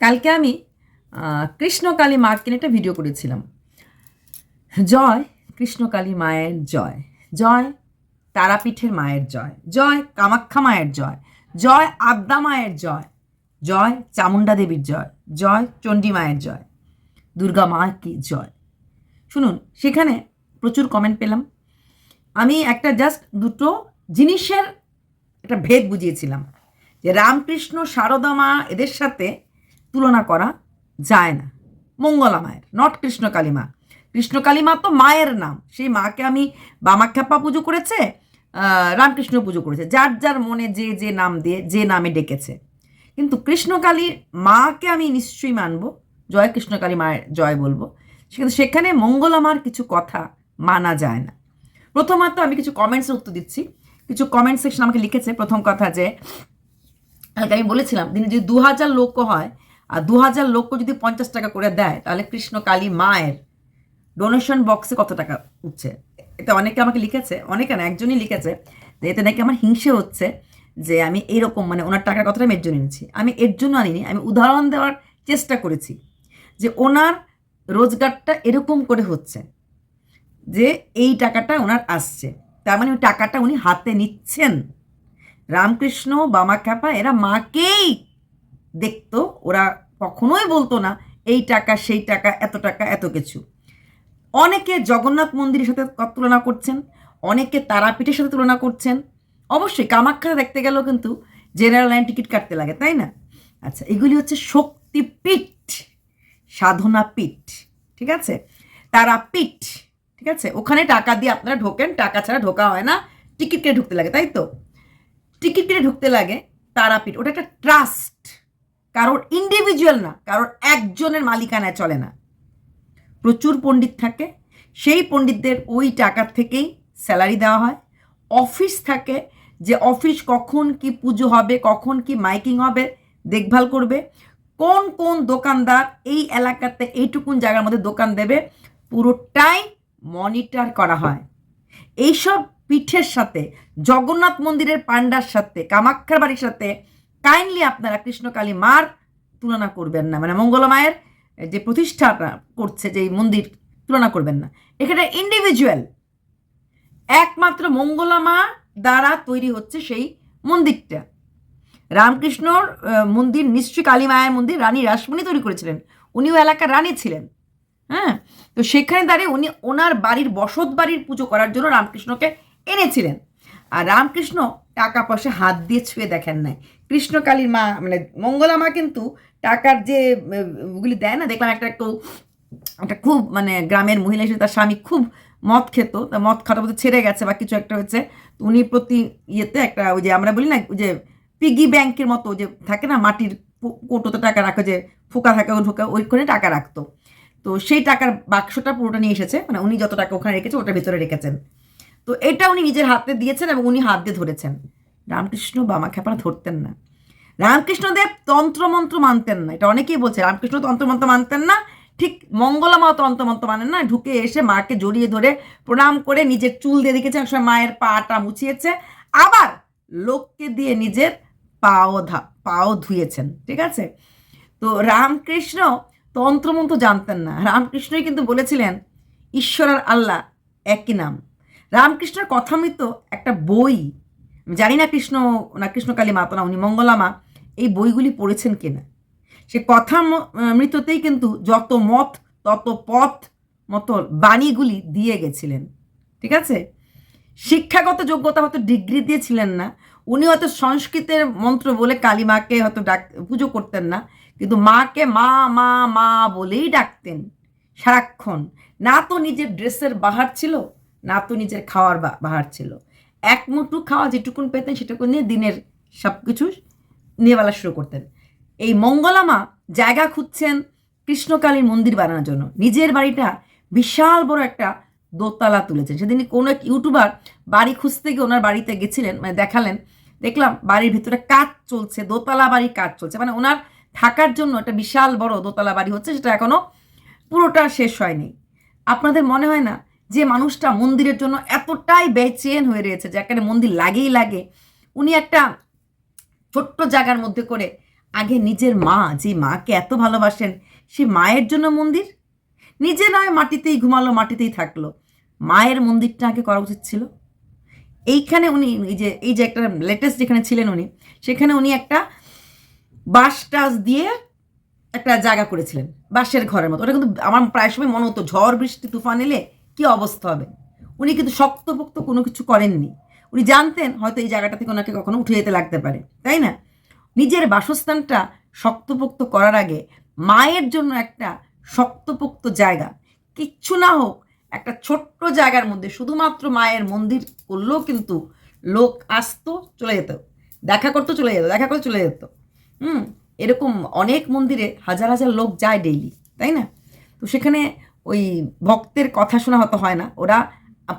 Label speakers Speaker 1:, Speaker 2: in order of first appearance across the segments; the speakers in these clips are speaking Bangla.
Speaker 1: কালকে আমি কৃষ্ণকালী মাকে একটা ভিডিও করেছিলাম। জয় কৃষ্ণকালী মায়ের জয়। জয় তারাপীঠের মায়ের জয়। জয় কামাখ্যা মায়ের জয়। জয় আদ্যা মায়ের জয়। জয় চামুণ্ডা দেবীর জয়। জয় চণ্ডী মায়ের জয়। দুর্গা মা কি জয়? শুনুন, সেখানে প্রচুর কমেন্ট পেলাম। আমি একটা জাস্ট দুটো জিনিসের একটা ভেদ বুঝিয়েছিলাম। যে রামকৃষ্ণ, সারদা মা এদের সাথে তুলনা করা যায় না। মঙ্গলা মায়ের নট কৃষ্ণকালী মা কৃষ্ণকালী মা তো মায়ের নাম। সেই মাকে আমি বামাখ্যাপা পুজো করেছে রামকৃষ্ণ পুজো করেছে। যার যার মনে যে যে নাম দিয়ে, যে নামে ডেকেছে। কিন্তু কৃষ্ণকালীর মাকে আমি নিশ্চয়ই মানব। জয় কৃষ্ণকালী মায়ের জয় বলব। কিন্তু সেখানে মঙ্গলা মার কিছু কথা মানা যায় না। প্রথমত আমি কিছু কমেন্টসের উত্তর দিচ্ছি। কিছু কমেন্ট সেকশন আমাকে লিখেছে। প্রথম কথা যে আমি বলেছিলাম, দিনে যদি দু হাজার লোক হয় আর দু হাজার লোক যদি পঞ্চাশ টাকা করে দেয়, তাহলে কৃষ্ণ কালী মায়ের ডোনেশন বক্সে কত টাকা উঠছে? এটা অনেকে আমাকে লিখেছে, অনেকে না, একজনই লিখেছে, যে এতে নাকি আমার হিংসে হচ্ছে যে আমি এরকম মানে ওনার টাকার কথাটা আমি এর জন্য নিচ্ছি আমি এর জন্য আনিনি, আমি উদাহরণ দেওয়ার চেষ্টা করেছি যে ওনার রোজগারটা এরকম করে হচ্ছে যে এই টাকাটা ওনার আসছে। তার মানে ওই টাকাটা উনি হাতে নিচ্ছেন। রামকৃষ্ণ বামা খ্যাপা এরা মাকেই দেখতো, ওরা কখনোই বলতো না, এই টাকা, সেই টাকা, এত টাকা, এত কিছু। অনেকে জগন্নাথ মন্দিরের সাথে তুলনা করছেন, অনেকে তারাপীঠের সাথে তুলনা করছেন। অবশ্যই কামাখ্যা দেখতে গেলেও কিন্তু জেনারেল লাইন টিকিট কাটতে লাগে, তাই না? আচ্ছা এগুলি হচ্ছে শক্তিপীঠ, সাধনা পীঠ, ঠিক আছে? তারাপীঠ, ঠিক আছে? ওখানে টাকা দিয়ে আপনারা ঢোকেন, টাকা ছাড়া ঢোকা হয় না টিকিট কেটে ঢুকতে লাগে, তাই তো? টিকিট কেটে ঢুকতে লাগে তারাপীঠ, ওটা একটা ট্রাস্ট কারোর ইন্ডিভিজুয়াল না, কারোর একজনের মালিকানায় চলে না। প্রচুর পণ্ডিত থাকে, সেই পণ্ডিতদের ওই টাকার থেকেই স্যালারি দেওয়া হয়। অফিস থাকে যে অফিস কখন কি পুজো হবে, কখন কি মাইকিং হবে, দেখভাল করবে। কোন কোন দোকানদার এই এলাকাতে এইটুকুন জায়গার মধ্যে দোকান দেবে, পুরোটাই মনিটর করা হয়। এইসব পিঠের সাথে, জগন্নাথ মন্দিরের পান্ডার সাথে কামাক্ষার বাড়ির সাথে কাইন্ডলি আপনারা কৃষ্ণকালী মার তুলনা করবেন না। মানে মঙ্গলা মায়ের যে প্রতিষ্ঠাটা করছে, যে মন্দির, তুলনা করবেন না। এখানে ইন্ডিভিজুয়াল একমাত্র মঙ্গলা মা দ্বারা তৈরি হচ্ছে সেই মন্দিরটা। রামকৃষ্ণর মন্দির, নিশ্চয়ই কালী মায়ের মন্দির, রানী রাসমণি তৈরি করেছিলেন। উনিও এলাকার রানী ছিলেন। হ্যাঁ? তো সেখানে দাঁড়িয়ে উনি ওনার বাড়ির বসত বাড়ির পুজো করার জন্য রামকৃষ্ণকে এনেছিলেন। আর রামকৃষ্ণ টাকা পয়সা হাত দিয়ে ছুঁয়ে দেখেন নাই। কৃষ্ণকালীর মা মানে মঙ্গলা মা কিন্তু টাকার যে ওগুলি দেয় না, দেখলাম একটা একটু, একটা খুব মানে গ্রামের মহিলা হিসেবে তার স্বামী খুব মদ খেত, তা মদ খাওয়ার মধ্যে ছেড়ে গেছে, বা কিছু একটা হচ্ছে তো উনি প্রতি ইয়েতে একটা ওই যে আমরা বলি না, ওই যে পিগি ব্যাংকের মতো যে থাকে না, মাটির কৌটোতে টাকা রাখে, যে ফোকা থাকে ওই ঢোকা ওইখানে টাকা রাখতো। তো সেই টাকার বাক্সটা পুরোটা নিয়ে এসেছে মানে উনি যত টাকা ওখানে রেখেছে ওটার ভিতরে রেখেছেন। তো এটা উনি নিজের হাতে দিয়েছেন এবং উনি হাত দিয়ে ধরেছেন। রামকৃষ্ণ বামা খেপানা ধরতেন না। রামকৃষ্ণদেব তন্ত্রমন্ত্র মানতেন না। এটা অনেকেই বলছে, রামকৃষ্ণ তন্ত্রমন্ত্র মানতেন না। ঠিক মঙ্গলা মা তন্ত্রমন্ত্র মানেন না। ঢুকে এসে মাকে জড়িয়ে ধরে প্রণাম করে নিজের চুল দিয়ে রেখেছে এক সময় মায়ের পাটা মুছিয়েছে। আবার লোককে দিয়ে নিজের পাও ধা, পাও ধুয়েছেন। ঠিক আছে? তো রামকৃষ্ণ তন্ত্রমন্ত্র জানতেন না। রামকৃষ্ণই কিন্তু বলেছিলেন ঈশ্বর আর আল্লাহ একই নাম। রামকৃষ্ণের কথামৃত একটা বই জানি না কৃষ্ণ, না কৃষ্ণকালী মাতা না উনি, মঙ্গলা মা, এই বইগুলি পড়েছেন কিনা? সে কথা মৃততেই কিন্তু যত মত, তত পথ মতো বাণীগুলি দিয়ে গেছিলেন। ঠিক আছে? শিক্ষাগত যোগ্যতা হয়তো ডিগ্রি দিয়েছিলেন না, উনি হয়তো সংস্কৃতের মন্ত্র বলে কালী মাকে হয়তো ডাক, পুজো করতেন না, কিন্তু মাকে মা মা মা বলেই ডাকতেন সারাক্ষণ। না তো নিজের ড্রেসের বাহার ছিল, না তো নিজের খাওয়ার বাহার ছিল। এক মুঠো খাওয়া যেটুকুন পেতেন সেটুকু নিয়ে দিনের সব কিছু নিয়ে বেলা শুরু করতেন। এই মঙ্গলামা জায়গা খুঁজছেন কৃষ্ণকালীর মন্দির বানানোর জন্য। নিজের বাড়িটা বিশাল বড় একটা দোতলা তুলেছেন। সেদিন কোনো এক ইউটিউবার বাড়ি খুঁজতে গিয়ে ওনার বাড়িতে গেছিলেন মানে দেখালেন। দেখলাম বাড়ির ভিতরে কাজ চলছে, দোতলা বাড়ির কাজ চলছে। মানে ওনার থাকার জন্য একটা বিশাল বড় দোতলা বাড়ি হচ্ছে, সেটা এখনও পুরোটা শেষ হয়নি। আপনাদের মনে হয় না যে মানুষটা মন্দিরের জন্য এতটাই বেচেন হয়ে রয়েছে, যে এখানে মন্দির লাগেই লাগে, উনি একটা ছোট্ট জায়গার মধ্যে করে আগে নিজের মা, যে মাকে এত ভালোবাসেন, সে মায়ের জন্য মন্দির? নিজে নয়, মাটিতেই ঘুমালো, মাটিতেই থাকল। মায়ের মন্দিরটা আগে করা উচিত ছিল। এইখানে উনি, এই যে এই যে একটা লেটেস্ট যেখানে ছিলেন উনি, সেখানে উনি একটা বাঁশ টাস দিয়ে একটা জায়গা করেছিলেন, বাঁশের ঘরের মতো। ওটা কিন্তু আমার প্রায় সময় মনে হতো, ঝড়, বৃষ্টি, তুফান এলে কি অবস্থা হবে? উনি কিন্তু শক্তপোক্ত কোনো কিছু করেননি। উনি জানতেন হয়তো এই জায়গাটা থেকে ওনাকে কখনো উঠে যেতে লাগতে পারে, তাই না? নিজের বাসস্থানটা শক্তপোক্ত করার আগে মায়ের জন্য একটা শক্তপোক্ত জায়গা, কিচ্ছু না হোক একটা ছোট্ট জায়গার মধ্যে শুধুমাত্র মায়ের মন্দির করলেও কিন্তু লোক আসতো, চলে যেত, দেখা করতো, চলে যেত, দেখা করতে চলে যেত। হুম, এরকম অনেক মন্দিরে হাজার হাজার লোক যায় ডেইলি তাই না? তো সেখানে ওই ভক্তের কথা শোনা হয়তো হয় না। ওরা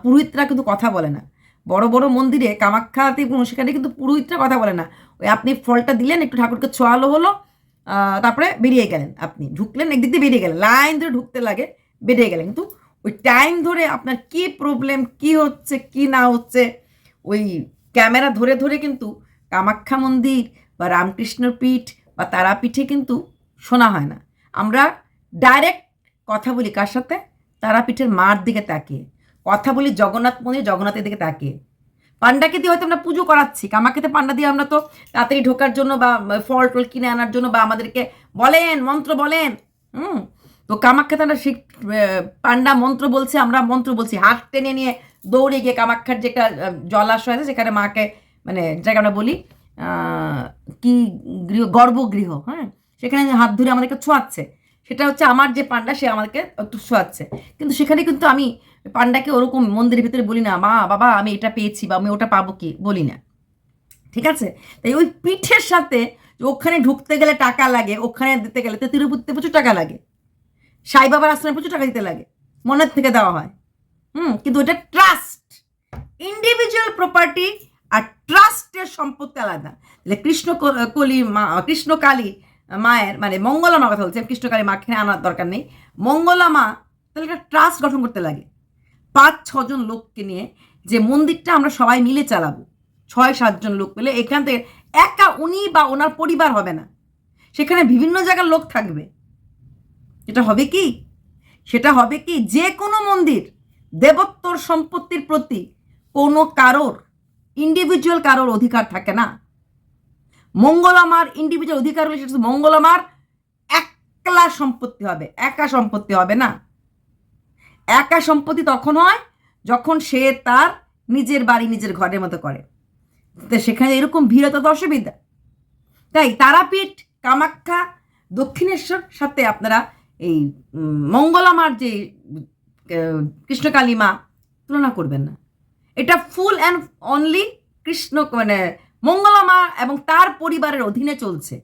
Speaker 1: পুরোহিতরা কিন্তু কথা বলে না। বড় বড় মন্দিরে কামাখ্যাতে সেখানে কিন্তু পুরোহিতরা কথা বলে না। ওই আপনি ফলটা দিলেন, একটু ঠাকুরকে ছোঁয়ালো হলো তারপরে বেরিয়ে গেলেন আপনি। ঢুকলেন, একদিক দিয়ে বেরিয়ে গেলেন, লাইন ধরে ঢুকতে লাগে, বেরিয়ে গেলেন। কিন্তু ওই টাইম ধরে আপনার কি প্রবলেম কি হচ্ছে, কি না হচ্ছে, ওই ক্যামেরা ধরে ধরে কিন্তু কামাখ্যা মন্দির বা রামকৃষ্ণর পীঠ বা তারাপীঠে কিন্তু শোনা হয় না। আমরা ডাইরেক্ট কথা বলি কার সাথে? তারাপীঠের মার দিকে তাকিয়ে। কথা বলি জগন্নাথ মন্দির জগন্নাথের দিকে তাকিয়ে। পান্ডাকে দিয়ে হয়তো আমরা পুজো করাচ্ছি। কামাখ্যাতে পান্ডা দিয়ে আমরা তো তাড়াতাড়ি ঢোকার জন্য বা ফল টল কিনে আনার জন্য বা আমাদেরকে বলেন মন্ত্র বলেন। হুম? তো কামাখ্যাতে আমরা শিখ পান্ডা মন্ত্র বলছে আমরা মন্ত্র বলছি। হাত টেনে নিয়ে দৌড়ে গিয়ে কামাখ্যার যেটা আহ, জলাশয় আছে সেখানে মাকে মানে যেটাকে আমরা বলি কি গৃহ গর্ভগৃহ হ্যাঁ? সেখানে হাত ধরে আমাদেরকে ছোঁয়াচ্ছে। সেটা হচ্ছে আমার যে পান্ডা, সে আমাকে ছোঁয়াচ্ছে কিন্তু সেখানে কিন্তু আমি পান্ডাকে ওরকম মন্দিরের ভিতরে বলি না, মা, বাবা, আমি এটা পেয়েছি বা আমি ওটা পাবো কি? বলি না। ঠিক আছে? তাই ওই পিঠের সাথে ওখানে ঢুকতে গেলে টাকা লাগে, ওখানে দিতে গেলে তো তিরুপতিতে প্রচুর টাকা লাগে। সাই বাবার আশ্রমে প্রচুর টাকা দিতে লাগে, মনের থেকে দেওয়া হয়। হুম, কিন্তু ওটা ট্রাস্ট। ইন্ডিভিজুয়াল প্রপার্টি আর ট্রাস্টের সম্পত্তি আলাদা। তাহলে কৃষ্ণ কলি, মা কৃষ্ণ কালী মায়ের মানে মঙ্গলা মা কথা বলছি আমি কৃষ্ণ কালী মাকে এখানে আনার দরকার নেই। মঙ্গলা মা তাহলে একটা ট্রাস্ট গঠন করতে লাগে। পাঁচ ছজন লোককে নিয়ে যে মন্দিরটা আমরা সবাই মিলে চালাবো, ছয় সাতজন লোক পেলে এখান থেকে একা উনি বা ওনার পরিবার হবে না। সেখানে বিভিন্ন জায়গার লোক থাকবে। এটা হবে কি? সেটা হবে কি? যে কোনো মন্দির, দেবত্বর সম্পত্তির প্রতি কোনো কারোর ইন্ডিভিজুয়াল কারোর অধিকার থাকে না। মঙ্গলামার ইন্ডিভিজুয়াল অধিকার হলে সেটা মঙ্গলামার, একলা সম্পত্তি হবে। একা সম্পত্তি হবে না। একা সম্পত্তি তখন হয় যখন সে তার নিজের বাড়ি নিজের ঘরের মতো করে। তো সেখানে এরকম ভিড় হতো তো অসুবিধা। তাই তারাপীঠ, কামাখ্যা, দক্ষিণেশ্বর সাথে আপনারা এই মঙ্গলামার যে কৃষ্ণকালী মা, তুলনা করবেন না। এটা ফুল অ্যান্ড অনলি কৃষ্ণ মানে মঙ্গলামা এবং তার পরিবারের অধীনে চলছে।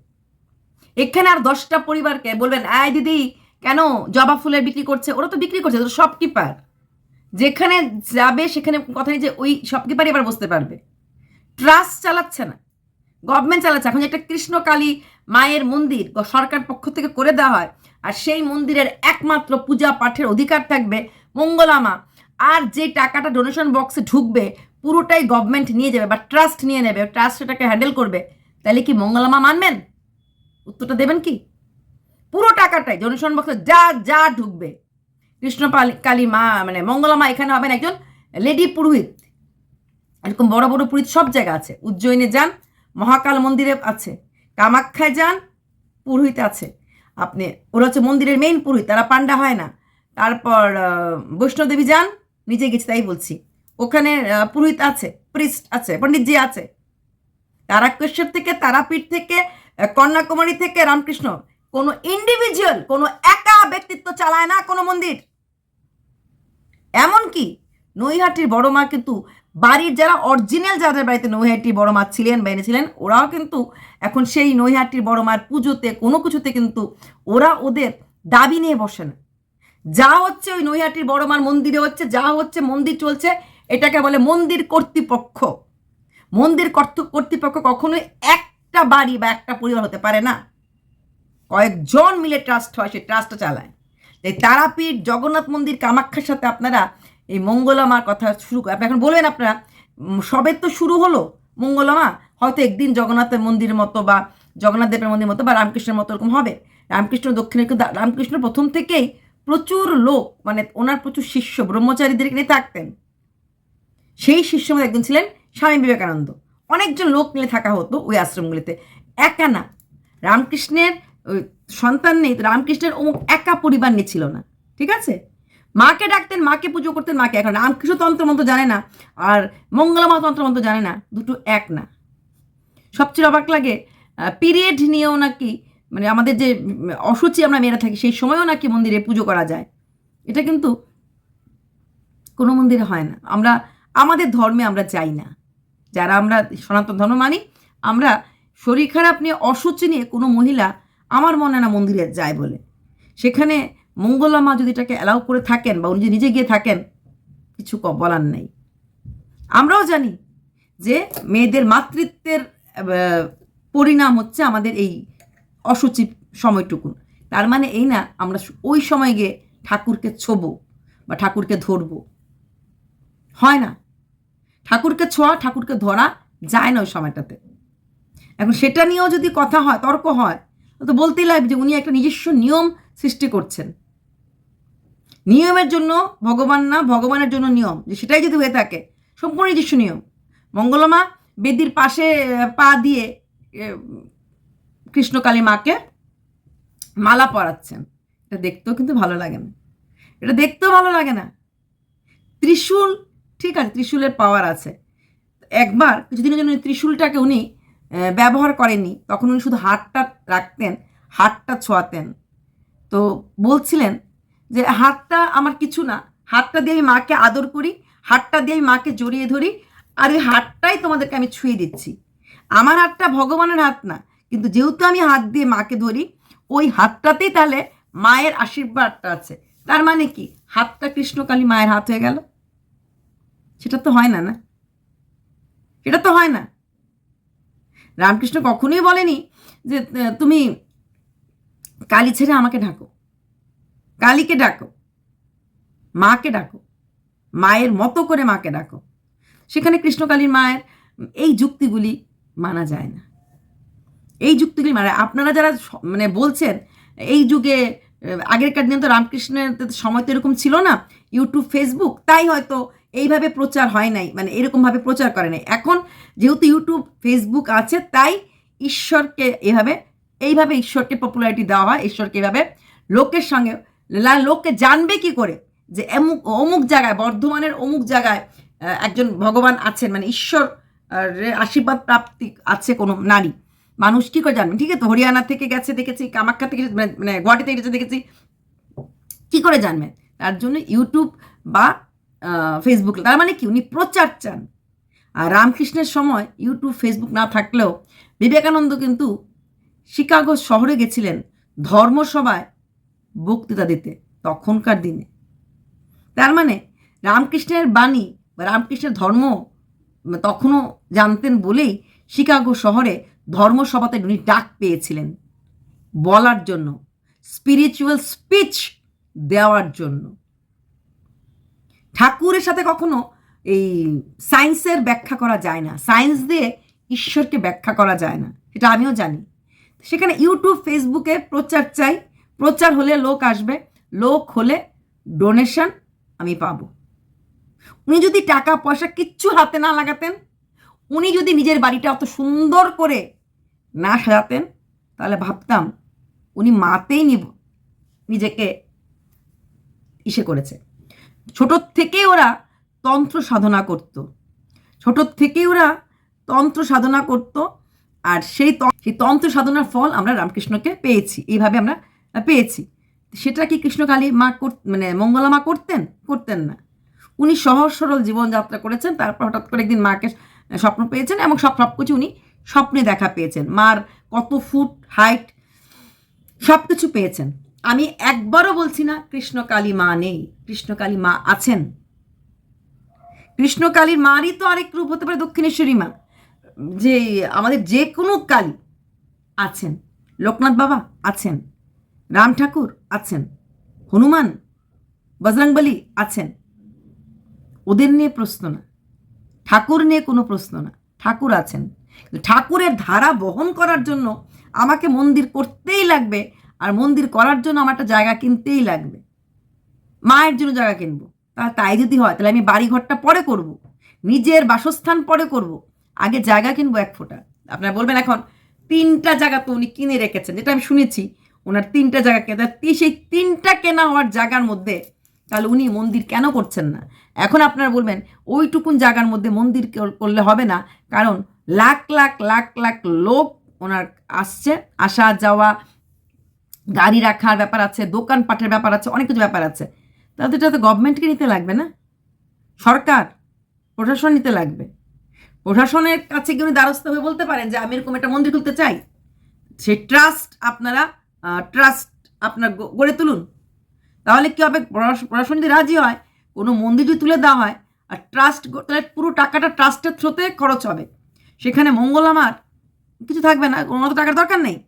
Speaker 1: এখানে আর দশটা পরিবারকে বলবেন আয় দিদি, কেন জবা ফুলের বিক্রি করছে? ওরা তো বিক্রি করছে, ওরা শপকিপার যেখানে যাবে, সেখানে কথা নেই যে ওই শপকিপারই এবার বসতে পারবে। ট্রাস্ট চালাচ্ছে না। গভর্নমেন্ট চালাচ্ছে। এখন একটা কৃষ্ণকালী মায়ের মন্দির সরকার পক্ষ থেকে করে দেওয়া হয়, আর সেই মন্দিরের একমাত্র পূজা পাঠের অধিকার থাকবে মঙ্গলামা আর যে টাকাটা ডোনেশন বক্সে ঢুকবে পুরোটাই গভর্নমেন্ট নিয়ে যাবে বা ট্রাস্ট নিয়ে নেবে ট্রাস্ট সেটাকে হ্যান্ডেল করবে তাহলে কি মঙ্গলামা মানবেন? উত্তরটা দেবেন কি? পুরো টাকাটাই ডোনেশন বক্সে যা যা ঢুকবে। কৃষ্ণ পালি- কালী মা মানে মঙ্গলামা এখানে হবেন একজন লেডি পুরোহিত। এরকম বড় বড় পুরোহিত সব জায়গা আছে। উজ্জয়িনী যান মহাকাল মন্দিরে আছে। কামাখ্যায় যান পুরোহিত আছে। আপনি ওরা হচ্ছে মন্দিরের মেইন পুরোহিত তারা পান্ডা হয় না। তারপর আহ, বৈষ্ণোদেবী যান নিজে গেছি তাই বলছি। ওখানে পুরোহিত আছে প্রিস্ট আছে, পণ্ডিতজি আছে। তারাকেশ্বর থেকে, তারাপীঠ থেকে কন্যাকুমারী থেকে রামকৃষ্ণ, কোনো ইন্ডিভিজুয়াল কোনো একা ব্যক্তিত্ব চালায় না কোনো মন্দির। এমনকি নৈহাটির বড় মা কিন্তু, বাড়ির যারা অরিজিনাল যাদের বাড়িতে নৈহাটির বড় মা ছিলেন বা এনেছিলেন, ওরাও কিন্তু এখন সেই নৈহাটির বড় মার পুজোতে, কোনো কিছুতে কিন্তু ওরা ওদের দাবি নিয়ে বসে না যা হচ্ছে ওই নৈহাটির বড় মার মন্দিরে হচ্ছে, যা হচ্ছে মন্দির চলছে এটাকে বলে মন্দির কর্তৃপক্ষ। মন্দির কর্তৃ- কর্তৃপক্ষ কখনোই একটা বাড়ি বা একটা পরিবার হতে পারে না। কয়েকজন মিলে ট্রাস্ট হয় সেই ট্রাস্টটা চালায়। এই তারাপীঠ, জগন্নাথ মন্দির, কামাখ্যার সাথে আপনারা এই মঙ্গলামার কথা শুরু আপনি এখন বলবেন আপনারা সবে তো শুরু হলো মঙ্গলামা, হয়তো একদিন জগন্নাথের মন্দিরের মতো বা জগন্নাথ দেবের মন্দির মতো বা রামকৃষ্ণের মতো এরকম হবে। রামকৃষ্ণ দক্ষিণে রামকৃষ্ণ প্রথম থেকেই প্রচুর লোক মানে ওনার প্রচুর শিষ্য, ব্রহ্মচারীদেরকে নিয়ে থাকতেন। সেই শিষ্য মধ্যে একজন ছিলেন স্বামী বিবেকানন্দ। অনেকজন লোক মিলে থাকা হতো ওই আশ্রমগুলিতে। একা না। রামকৃষ্ণের সন্তান নেই রামকৃষ্ণের অমুক একা পরিবার নিয়ে ছিল না। ঠিক আছে? মাকে ডাকতেন, মাকে পুজো করতেন, মাকে এখন রামকৃষ্ণ তন্ত্র মন্ত্র জানে না, আর মঙ্গলমা তন্ত্র মন্ত্র জানে না। দুটো এক না। সবচেয়ে অবাক লাগে পিরিয়ড নিয়েও নাকি মানে আমাদের যে অসুচি আমরা মেয়েরা থাকি, সেই সময়ও নাকি মন্দিরে পুজো করা যায়। এটা কিন্তু কোনো মন্দিরে হয় না। আমরা আমাদের ধর্মে আমরা যাই না। যারা আমরা সনাতন ধর্ম মানি, আমরা শরীর খারাপ নিয়ে অসুচি নিয়ে কোনো মহিলা আমার মনে না মন্দিরে যায় বলে। সেখানে মঙ্গলা মা যদি এটাকে অ্যালাউ করে থাকেন বা উনি যদি নিজে গিয়ে থাকেন, কিছু বলার নেই। আমরাও জানি যে মেয়েদের মাতৃত্বের পরিণাম হচ্ছে আমাদের এই অসুচি সময়টুকু। তার মানে এই না, আমরা ওই সময় গিয়ে ঠাকুরকে ছোবো বা ঠাকুরকে ধরবো। হয় না। ঠাকুরকে ছোঁয়া, ঠাকুরকে ধরা যায় না ওই সময়টাতে। এখন সেটা নিয়েও যদি কথা হয়, তর্ক হয়, তো বলতেই লাগবে যে উনি একটা নিজস্ব নিয়ম সৃষ্টি করছেন। নিয়মের জন্য ভগবান না, ভগবানের জন্য নিয়ম। যে সেটাই যদি হয়ে থাকে, সম্পূর্ণ নিজস্ব নিয়ম। মঙ্গলমা বেদির পাশে পা দিয়ে কৃষ্ণকালী মাকে মালা পরাচ্ছেন। এটা দেখতেও কিন্তু ভালো লাগে না। এটা দেখতেও ভালো লাগে না। ত্রিশূল ঠিক আছে, ত্রিশূলের পাওয়ার আছে। একবার কিছুদিনের জন্য ত্রিশূলটাকে উনি ব্যবহার করেননি। তখন উনি শুধু হাতটা রাখতেন, হাতটা ছোঁয়াতেন। তো বলছিলেন যে, হাতটা আমার কিছু না। হাতটা দিয়ে আমি মাকে আদর করি, হাতটা দিয়ে আমি মাকে জড়িয়ে ধরি, আর ওই হাতটাই তোমাদেরকে আমি ছুঁয়ে দিচ্ছি। আমার হাতটা ভগবানের হাত না, কিন্তু যেহেতু আমি হাত দিয়ে মাকে ধরি, ওই হাতটাতেই তাহলে মায়ের আশীর্বাদটা আছে। তার মানে কি? হাতটা কৃষ্ণকালী মায়ের হাত হয়ে গেল। সেটা তো হয় না না? সেটা তো হয় না। রামকৃষ্ণ কখনোই বলেনি যে তুমি কালী ছেড়ে আমাকে ঢাকো কালীকে ডাকো। মাকে ডাকো। মায়ের মতো করে মাকে ডাকো। সেখানে কৃষ্ণকালীর মায়ের, এই যুক্তিগুলি মানা যায় না। এই যুক্তিগুলি মানে আপনারা যারা মানে বলছেন, এই যুগে আগেরকার দিনে তো রামকৃষ্ণের সময় তো এরকম ছিল না। ইউটিউব, ফেসবুক, তাই হয়তো এইভাবে প্রচার হয় নাই মানে এরকমভাবে প্রচার করে নাই। এখন যেহেতু ইউটিউব ফেসবুক আছে, তাই ঈশ্বরকে এভাবে, এইভাবে ঈশ্বরকে পপুলারিটি দেওয়া হয়, ঈশ্বরকে এভাবে লোকের সঙ্গে লোককে জানবে কি করে? যে এমুক, অমুক জায়গায়, বর্ধমানের অমুক জায়গায় একজন ভগবান আছেন মানে ঈশ্বর আশীর্বাদ প্রাপ্তি আছে কোনো নারী। মানুষ কী করে জানবেন ঠিক আছে, হরিয়ানা থেকে গেছে, দেখেছি, কামাখ্যা থেকে মানে মানে গুয়াহাটি থেকে গেছে, দেখেছি। কী করে জানবেন তার জন্য ইউটিউব বা ফেসবুক তার মানে কি? উনি প্রচার চান। আর রামকৃষ্ণের সময় ইউটিউব ফেসবুক না থাকলেও বিবেকানন্দ কিন্তু শিকাগো শহরে গেছিলেন ধর্মসভায় বক্তৃতা দিতে তখনকার দিনে। তার মানে রামকৃষ্ণের বাণী বা রামকৃষ্ণের ধর্ম তখনও জানতেন বলেই শিকাগো শহরে ধর্মসভাতে উনি ডাক পেয়েছিলেন বলার জন্য স্পিরিচুয়াল স্পিচ দেওয়ার জন্য। ঠাকুরের সাথে কখনো এই সায়েন্সের ব্যাখ্যা করা যায় না। সায়েন্স দিয়ে ঈশ্বরকে ব্যাখ্যা করা যায় না, এটা আমিও জানি। সেখানে ইউটিউব, ফেসবুকে প্রচার চাই। প্রচার হলে লোক আসবে, লোক হলে ডোনেশন আমি পাব। উনি যদি টাকা পয়সা কিচ্ছু হাতে না লাগাতেন, উনি যদি নিজের বাড়িটা অত সুন্দর করে না সাজাতেন, তাহলে ভাবতাম উনি মাতেই নিব, নিজেকে ইসে করেছে। ছোটোর থেকে ওরা তন্ত্র সাধনা করত। ছোটোর থেকে ওরা তন্ত্র সাধনা করত আর সেই সেই তন্ত্র সাধনার ফল আমরা রামকৃষ্ণকে পেয়েছি। এইভাবে আমরা পেয়েছি। সেটা কি কৃষ্ণকালী মা মানে মঙ্গলা মা করতেন? করতেন না। উনি সহজ সরল জীবনযাত্রা করেছেন, তারপর হঠাৎ করে একদিন মাকে স্বপ্ন পেয়েছেন এবং সব সব কিছু উনি স্বপ্নে দেখা পেয়েছেন। মার কত ফুট হাইট সব কিছু পেয়েছেন। আমি একবারও বলছি না কৃষ্ণকালী মা নেই কৃষ্ণকালী মা আছেন। কৃষ্ণকালীর মারই তো আরেক রূপ হতে পারে দক্ষিণেশ্বরী মা, যে আমাদের যে কোনো কালী আছেন, লোকনাথ বাবা আছেন, রাম ঠাকুর আছেন, হনুমান, বজরংবলী আছেন। ওদের নিয়ে প্রশ্ন না, ঠাকুর নিয়ে কোনো প্রশ্ন না, ঠাকুর আছেন। ঠাকুরের ধারা বহন করার জন্য আমাকে মন্দির করতেই লাগবে আর মন্দির করার জন্য আমার একটা জায়গা কিনতেই লাগবে। মায়ের জন্য জায়গা কিনবো। তা তাই যদি হয়, তাহলে আমি বাড়ি ঘরটা পরে করব। নিজের বাসস্থান পরে করব। আগে জায়গা কিনবো এক ফোঁটা। আপনারা বলবেন এখন, তিনটা জায়গা তো উনি কিনে রেখেছেন, যেটা আমি শুনেছি। ওনার তিনটা জায়গা কেনা সেই তিনটা কেনা হওয়ার জায়গার মধ্যে তাহলে উনি মন্দির কেন করছেন না? এখন আপনারা বলবেন, ওইটুকুন জায়গার মধ্যে মন্দির করলে হবে না। কারণ লাখ লাখ লাখ লাখ লোক ওনার আসছে আসা যাওয়া গাড়ি রাখার ব্যাপার আছে, দোকানপাটের ব্যাপার আছে, অনেক কিছু ব্যাপার আছে। তাহলে তো এটা তো গভর্নমেন্টকে নিতে লাগবে না? সরকার, প্রশাসন নিতে লাগবে। প্রশাসনের কাছে গিয়ে উনি দ্বারস্থ হয়ে বলতে পারেন যে, আমি এরকম একটা মন্দির খুলতে চাই সেই ট্রাস্ট আপনারা ট্রাস্ট আপনার গড়ে তুলুন। তাহলে কি হবে? প্রশাস- প্রশাসন যদি রাজি হয়, কোনো মন্দির যদি তুলে দেওয়া হয়, আর ট্রাস্ট তাহলে পুরো টাকাটা ট্রাস্টের থ্রোতে খরচ হবে। সেখানে মঙ্গল আমার, কিছু থাকবে না, কোনো তো টাকার দরকার নেই।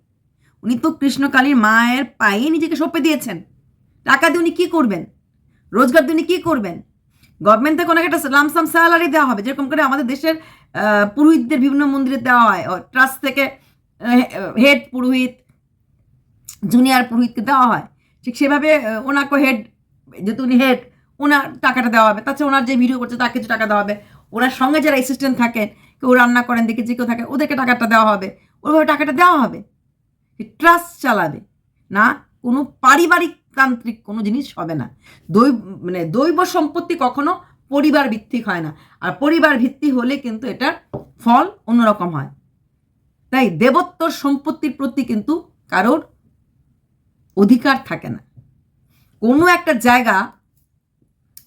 Speaker 1: উনি তো কৃষ্ণকালীর মায়ের পায়ে নিজেকে সঁপে দিয়েছেন। টাকা দিয়ে উনি কী করবেন? রোজগার দিয়ে উনি কী করবেন? গভর্নমেন্ট থেকে ওনাকে একটা লামসাম স্যালারি দেওয়া হবে, যেরকম করে আমাদের দেশের পুরোহিতদের বিভিন্ন মন্দিরে দেওয়া হয় ট্রাস্ট থেকে হেড পুরোহিত জুনিয়র পুরোহিতকে দেওয়া হয়। ঠিক সেভাবে ওনাকে হেড যেহেতু উনি হেড ওনার টাকাটা দেওয়া হবে। তাছাড়া ওনার যে ভিডিও করছে তাকে কিছু টাকা দেওয়া হবে। ওনার সঙ্গে যারা অ্যাসিস্ট্যান্ট থাকেন, কেউ রান্না করেন দেখে যে কেউ থাকে, ওদেরকে টাকাটা দেওয়া হবে। ওইভাবে টাকাটা দেওয়া হবে। ট্রাস্ট চালাবে। না, কোনো পারিবারিক তান্ত্রিক কোনো জিনিস হবে না। দৈ মানে দৈব সম্পত্তি কখনো পরিবার ভিত্তিক হয় না। আর পরিবার ভিত্তি হলে কিন্তু এটার ফল অন্যরকম হয়। তাই দেবত্বর সম্পত্তির প্রতি কিন্তু কারোর অধিকার থাকে না। কোনো একটা জায়গা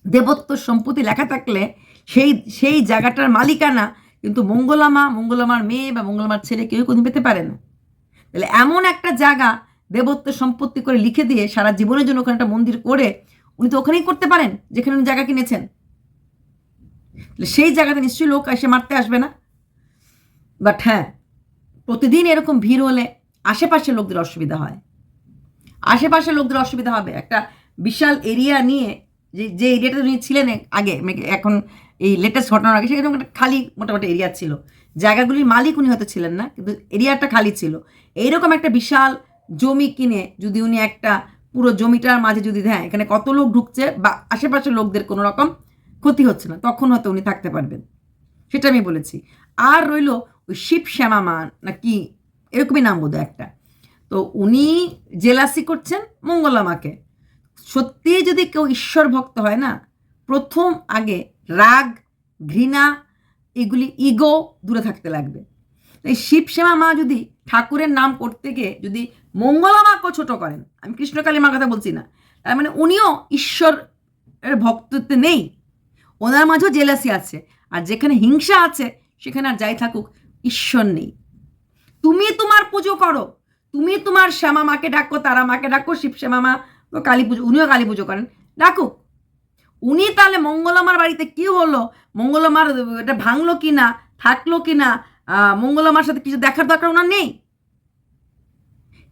Speaker 1: দেবত্ব সম্পত্তি লেখা থাকলে সেই সেই জায়গাটার মালিকানা কিন্তু মঙ্গলামা, মঙ্গলামার মেয়ে বা মঙ্গলামার ছেলে কেউ কোনো পেতে পারে না। তাহলে এমন একটা জায়গা দেবত্ব সম্পত্তি করে লিখে দিয়ে সারা জীবনের জন্য ওখানে একটা মন্দির করে উনি তো ওখানেই করতে পারেন, যেখানে উনি জায়গা কিনেছেন। সেই জায়গাতে নিশ্চয়ই লোক এসে মারতে আসবে না? বাট হ্যাঁ প্রতিদিন এরকম ভিড় হলে আশেপাশের লোকদের অসুবিধা হয়। আশেপাশের লোকদের অসুবিধা হবে। একটা বিশাল এরিয়া নিয়ে যে যে এরিয়াটা উনি ছিলেন আগে মানে এখন এই লেটেস্ট ঘটনার আগে, সেখানে একটা খালি মোটামুটি এরিয়া ছিল। জায়গাগুলির মালিক উনি হয়তো ছিলেন না, কিন্তু এরিয়াটা খালি ছিল। এইরকম একটা বিশাল জমি কিনে যদি উনি একটা পুরো জমিটার মাঝে যদি দেয় এখানে কত লোক ঢুকছে বা আশেপাশের লোকদের কোনো রকম ক্ষতি হচ্ছে না, তখন হয়তো উনি থাকতে পারবেন। সেটা আমি বলেছি। আর রইল ওই শিব শ্যামা মা, না কি, এরকমই নাম বোধ একটা। তো উনি জেলাসি করছেন মঙ্গলামাকে সত্যি যদি কেউ ঈশ্বর ভক্ত হয় না, প্রথম আগে রাগ, ঘৃণা, এগুলি ইগো দূরে থাকতে লাগবে। এই শিবশ্যামা মা যদি ঠাকুরের নাম করতে গিয়ে যদি মঙ্গলা মাকেও ছোট করেন, আমি কৃষ্ণকালী মার কথা বলছি না, তার মানে উনিও ঈশ্বরের ভক্তত্বে নেই। ওনার মাঝেও জেলাসি আছে, আর যেখানে হিংসা আছে, সেখানে আর যাই থাকুক, ঈশ্বর নেই। তুমি তোমার পুজো করো, তুমি তোমার শ্যামা মাকে ডাকো, তারা মাকে ডাকো শিব শ্যামা মা কালী পুজো, উনিও কালী পুজো করেন, ডাকুক। উনি তাহলে মঙ্গলামার বাড়িতে কি হলো? মঙ্গলামার এটা ভাঙলো কি না থাকল কি না মঙ্গলামার সাথে কিছু দেখার দরকার ওনার নেই?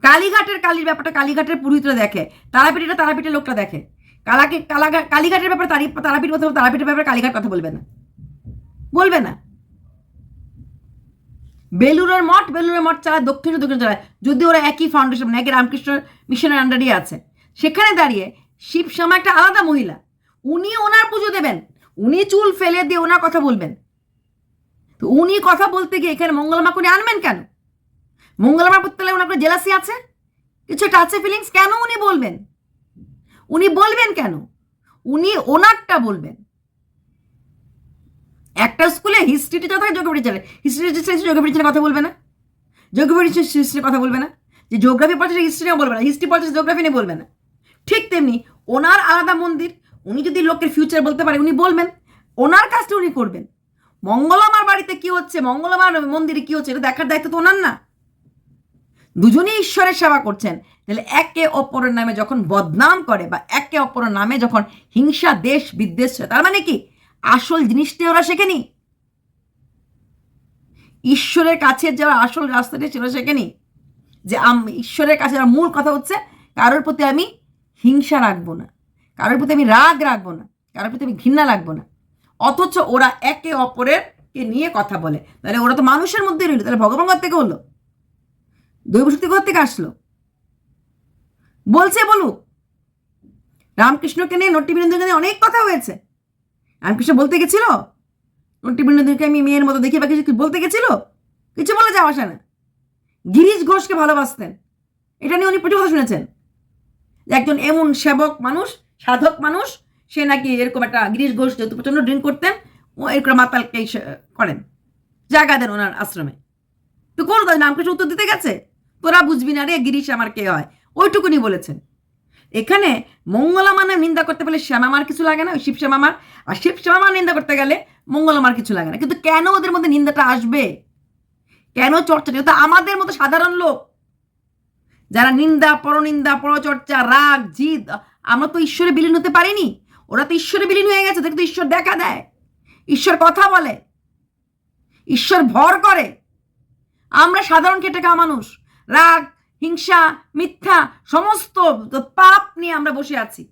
Speaker 1: কালীঘাটের কালীর ব্যাপারটা কালীঘাটের পুরোহিতরা দেখে তারাপীঠটা তারাপীঠের লোকটা দেখে। কালাকে কালাঘাট কালীঘাটের ব্যাপারে তারি তারাপীঠ কথা তারাপীঠের ব্যাপারে কালীঘাট কথা বলবে না। বলবে না। বেলুরের মঠ বেলুরের মঠ চালায় দক্ষিণ দক্ষিণ চালায় যদি ওরা একই ফাউন্ডেশন একই রামকৃষ্ণ মিশনের আন্ডারই আছে। সেখানে দাঁড়িয়ে শিব শ্যামা একটা আলাদা মহিলা। উনি ওনার পুজো দেবেন। উনি চুল ফেলে দিয়ে ওনার কথা বলবেন। তো উনি কথা বলতে গিয়ে এখানে মঙ্গলমা করে আনবেন কেন? মঙ্গলমার প্রতি তাহলে ওনার জেলাসি আছে? কিছু একটা আছে ফিলিংস কেন উনি বলবেন? উনি বলবেন কেন? উনি ওনারটা বলবেন। একটা স্কুলে হিস্ট্রি টিচার থাকে যোগ্য টিচার হিস্ট্রি টিচার যোগ্য টিচারের কথা বলবে না। যোগ্য টিচার হিস্ট্রির কথা বলবে না। যে জিওগ্রাফি পড়ছে হিস্ট্রি নিয়ে বলবে না। হিস্ট্রি পড়ছে জিওগ্রাফি নিয়ে বলবে না। ঠিক তেমনি ওনার আলাদা মন্দির উনি যদি লোকের ফিউচার বলতে পারে, উনি বলবেন, ওনার কাজটা উনি করবেন। মঙ্গলামার বাড়িতে কি হচ্ছে? মঙ্গলামার মন্দিরে কি হচ্ছে? এটা দেখার দায়িত্ব তো ওনার না। দুজনেই ঈশ্বরের সেবা করছেন। তাহলে একে অপরের নামে যখন বদনাম করে বা একে অপরের নামে যখন হিংসা, দেশ, বিদ্বেষ তার মানে কি? আসল জিনিসটাই ওরা শেখেনি। ঈশ্বরের কাছে যাওয়া আসল রাস্তাটি সেটা শেখেনি। যে আম- ঈশ্বরের কাছে মূল কথা হচ্ছে, কারোর প্রতি আমি হিংসা রাখব না। কারোর প্রতি আমি রাগ রাখব না, কারোর প্রতি আমি ঘৃণা রাখব না। অথচ ওরা একে অপরের কে নিয়ে কথা বলে। তাহলে ওরা তো মানুষের মধ্যে রইল, তাহলে ভগবান থেকে হলো দৈব শক্তি থেকে আসলো? বলছে, বলুক। রামকৃষ্ণকে নিয়ে নট্টি বিনোদনকে নিয়ে অনেক কথা হয়েছে, রামকৃষ্ণ বলতে গেছিল? নট্টি বিনোদনকে আমি মেয়ের মতো দেখি বা কিছু বলতে গেছিল? কিছু বলে যাওয়া আসে না। গিরিশ ঘোষকে ভালোবাসতেন। এটা নিয়ে উনি প্রচুর কথা শুনেছেন একজন এমন সেবক মানুষ সাধক মানুষ, সে নাকি এরকম একটা গিরিশ ঘোষ যেহেতু প্রচণ্ড ড্রিঙ্ক করতেন, ও এরকম মাতালকে করেন, জায়গা দেন ওনার আশ্রমে। তো কোন কথা, রামকৃষ্ণ উত্তর দিতে গেছে? তোরা বুঝবি না রে, গিরিশ আমার কে হয়? ওইটুকুনি বলেছেন। এখানে মঙ্গলা মানে নিন্দা করতে পারলে শ্যামামার কিছু লাগে না, ওই শিব শ্যামামার। আর শিব শ্যামামার নিন্দা করতে গেলে মঙ্গলমার কিছু লাগে না। কিন্তু কেন ওদের মধ্যে নিন্দাটা আসবে? কেন চর্চাটা যেহেতু আমাদের মতো সাধারণ লোক। যারা নিন্দা, পরনিন্দা, পরচর্চা, রাগ, জিদ, আমরা তো ঈশ্বরে বিলীন হতে পারিনি। ওরা তো ঈশ্বরে বিলীন হয়ে গেছে দেখে তো ঈশ্বর দেখা দেয়। ঈশ্বর কথা বলে। ঈশ্বর ভর করে। আমরা সাধারণ খেটে খাওয়া মানুষ। রাগ, হিংসা, মিথ্যা, সমস্ত পাপ নিয়ে আমরা বসে আছি।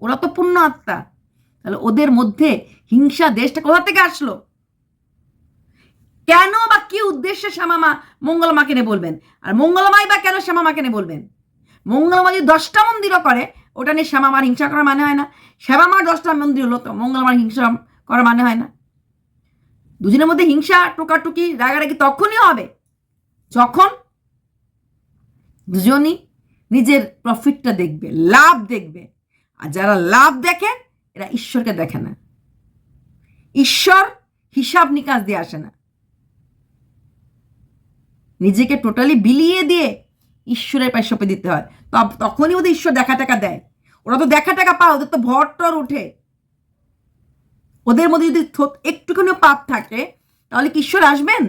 Speaker 1: ওরা তো পুণ্য আত্মা। তাহলে ওদের মধ্যে হিংসা দেশটা কোথা থেকে আসলো? কেন বা কি উদ্দেশ্যে শ্যামামা মঙ্গলমাকে নিয়ে বলবেন? আর মঙ্গলমাই বা কেন শ্যামামাকে নিয়ে বলবেন? মঙ্গলমা যদি দশটা মন্দিরও করে, ওটা নিয়ে শ্যামামার হিংসা করা মানে হয় না। শ্যামামার দশটা মন্দির হলো তো মঙ্গলমার হিংসা করা মানে হয় না। দুজনের মধ্যে হিংসা, টোকাটুকি, রাগারাগি তখনই হবে যখন দুজনই নিজের প্রফিটটা দেখবে, লাভ দেখবে। আর যারা লাভ দেখে, এরা ঈশ্বরকে দেখে না। ঈশ্বর হিসাব নিকাশ দিয়ে আসে না। নিজেকে টোটালি বিলিয়ে দিয়ে ঈশ্বরের পায়ে সঁপে দিতে হয়। তখনই ওদের ঈশ্বর দেখা টাকা দেয়। ওরা তো দেখা টাকা পায়, ওদের তো ভর টর উঠে ওদের মধ্যে যদি একটুখানিও পাপ থাকে, তাহলে কি ঈশ্বর আসবেন?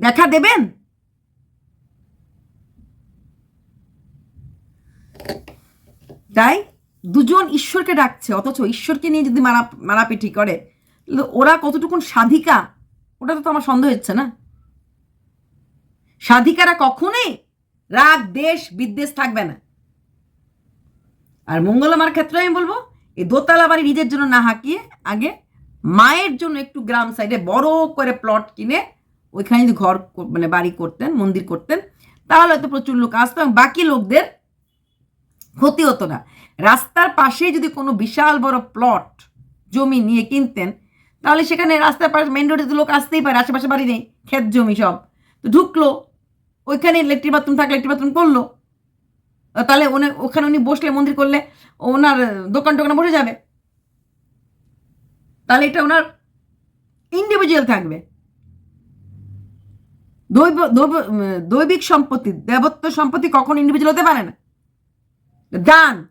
Speaker 1: দেখা দেবেন? তাই দুজন ঈশ্বরকে ডাকছে, অথচ ঈশ্বরকে নিয়ে যদি মারা মারাপিটি করে ওরা কতটুকুন সাধিকা? ওটা তো আমার সন্দেহ হচ্ছে না। সাধিকারা কখনোই রাগ, দেশ, বিদ্বেষ থাকবে না। আর মঙ্গলমার ক্ষেত্রে আমি বলব, এই দোতলা বাড়ি নিজের জন্য না হাঁকিয়ে আগে মায়ের জন্য একটু গ্রাম সাইডে বড় করে প্লট কিনে ওইখানে যদি ঘর মানে বাড়ি করতেন, মন্দির করতেন, তাহলে হয়তো প্রচুর লোক আসতো এবং বাকি লোকদের ক্ষতি হতো না। রাস্তার পাশে যদি কোনো বিশাল বড় প্লট জমি নিয়ে কিনতেন, তাহলে সেখানে রাস্তার পাশে মেন রোডে তো লোক আসতেই পারে, আশেপাশে বাড়ি নেই, ক্ষেত জমি সব। তো ঢুকলো ওইখানে ইলেকট্রিক বাথরুম থাকলে ইলেকট্রিক বাথরুম করল। তাহলে উনি ওখানে উনি বসলে, মন্দির করলে, ওনার দোকান টোকানে বসে যাবে। তাহলে এটা ওনার ইন্ডিভিজুয়াল থাকবে। দৈব দৈব, দৈবিক সম্পত্তি, দেবত্ব সম্পত্তি কখন ইন্ডিভিজুয়াল হতে পারে না? দান।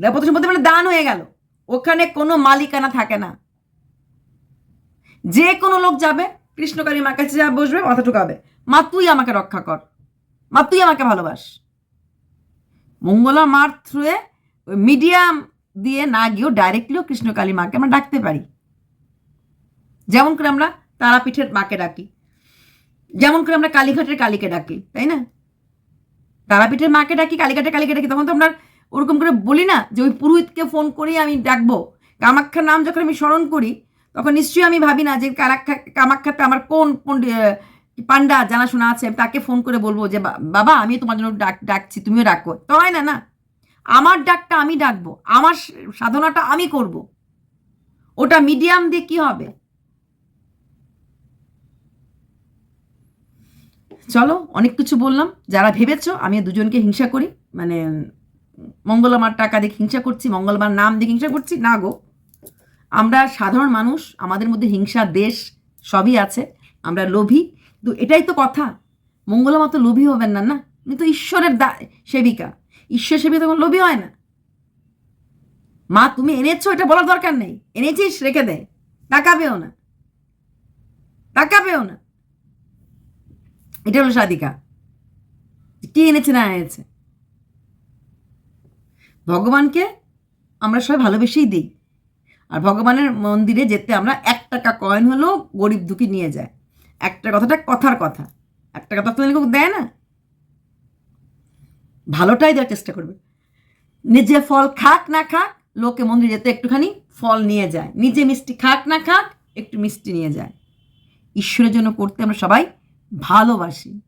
Speaker 1: দেবত্ব সম্পত্তি মানে দান হয়ে গেল। ওখানে কোনো মালিকানা থাকে না। যে কোনো লোক যাবে, কৃষ্ণকালী মার কাছে যা বসবে, মাথা ঠুকাবে। মা তুই আমাকে রক্ষা কর। মা তুই আমাকে ভালোবাস। মঙ্গলা মার থ্রুয়ে ওই মিডিয়াম দিয়ে না গিয়েও ডাইরেক্টলিও কৃষ্ণকালী মাকে আমরা ডাকতে পারি। যেমন করে আমরা তারাপীঠের মাকে ডাকি। যেমন করে আমরা কালীঘাটের কালীকে ডাকি তাই না? তারাপীঠের মাকে ডাকি কালীঘাটের কালীকে ডাকি তখন তো আমরা ওরকম করে বলি না যে ওই পুরোহিতকে ফোন করেই আমি ডাকবো। কামাখ্যার নাম যখন আমি স্মরণ করি তখন নিশ্চয়ই আমি ভাবি না যে কামাখ্যা কামাখ্যাতে আমার কোন আহ, পান্ডা, জানাশোনা আছে, আমি তাকে ফোন করে বলব যে বাবা, আমিও তোমার জন্য ডাক, ডাকছি, তুমিও ডাকো। তো হয় না না। আমার ডাকটা আমি ডাকবো, আমার সাধনাটা আমি করব। ওটা মিডিয়াম দিয়ে কি হবে? চলো, অনেক কিছু বললাম। যারা ভেবেছো আমি দুজনকে হিংসা করি। মানে মঙ্গলমার টাকা দেখে হিংসা করছি, মঙ্গলবার নাম দেখে হিংসা করছি, না গো। আমরা সাধারণ মানুষ, আমাদের মধ্যে হিংসা, দেশ সবই আছে। আমরা লোভী কিন্তু এটাই তো কথা। মঙ্গলমা তো লোভী হবেন না না? উনি তো ঈশ্বরের দা সেবিকা। ঈশ্বর সেবিকা তখন লোভী হয় না। মা, তুমি এনেছো, এটা বলার দরকার নেই। এনেছিস, রেখে দেয় দে। তাকাবেও না। তাকাবেও না। এটা হলো সাদিকা কি এনেছে, না এনেছে? ভগবানকে আমরা সবাই ভালোবেসেই দিই। আর ভগবানের মন্দিরে যেতে আমরা এক টাকা কয়েন হলেও গরিব দুঃখী নিয়ে যায়। একটা কথাটা কথার কথা। একটা কথা তো কেউ দেয় না। ভালোটাই দেওয়ার চেষ্টা করবে। নিজে ফল খাক না খাক, লোকে মন্দিরে যেতে একটুখানি ফল নিয়ে যায়। নিজে মিষ্টি খাক না খাক, একটু মিষ্টি নিয়ে যায়। ঈশ্বরের জন্য করতে আমরা সবাই ভালোবাসি।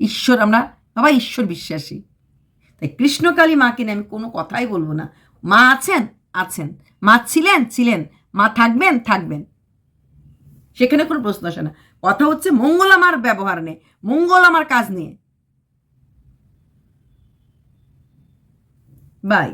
Speaker 1: ঈশ্বর আমরা সবাই ঈশ্বর বিশ্বাসী। তাই কৃষ্ণকালী মাকে নিয়ে আমি কোনো কথাই বলব না। মা আছেন? আছেন। মা ছিলেন? ছিলেন। মা থাকবেন? থাকবেন। সেখানে কোনো প্রশ্ন আসে না। কথা হচ্ছে মঙ্গল আমার ব্যবহার নেই, মঙ্গল আমার কাজ নিয়ে। বাই।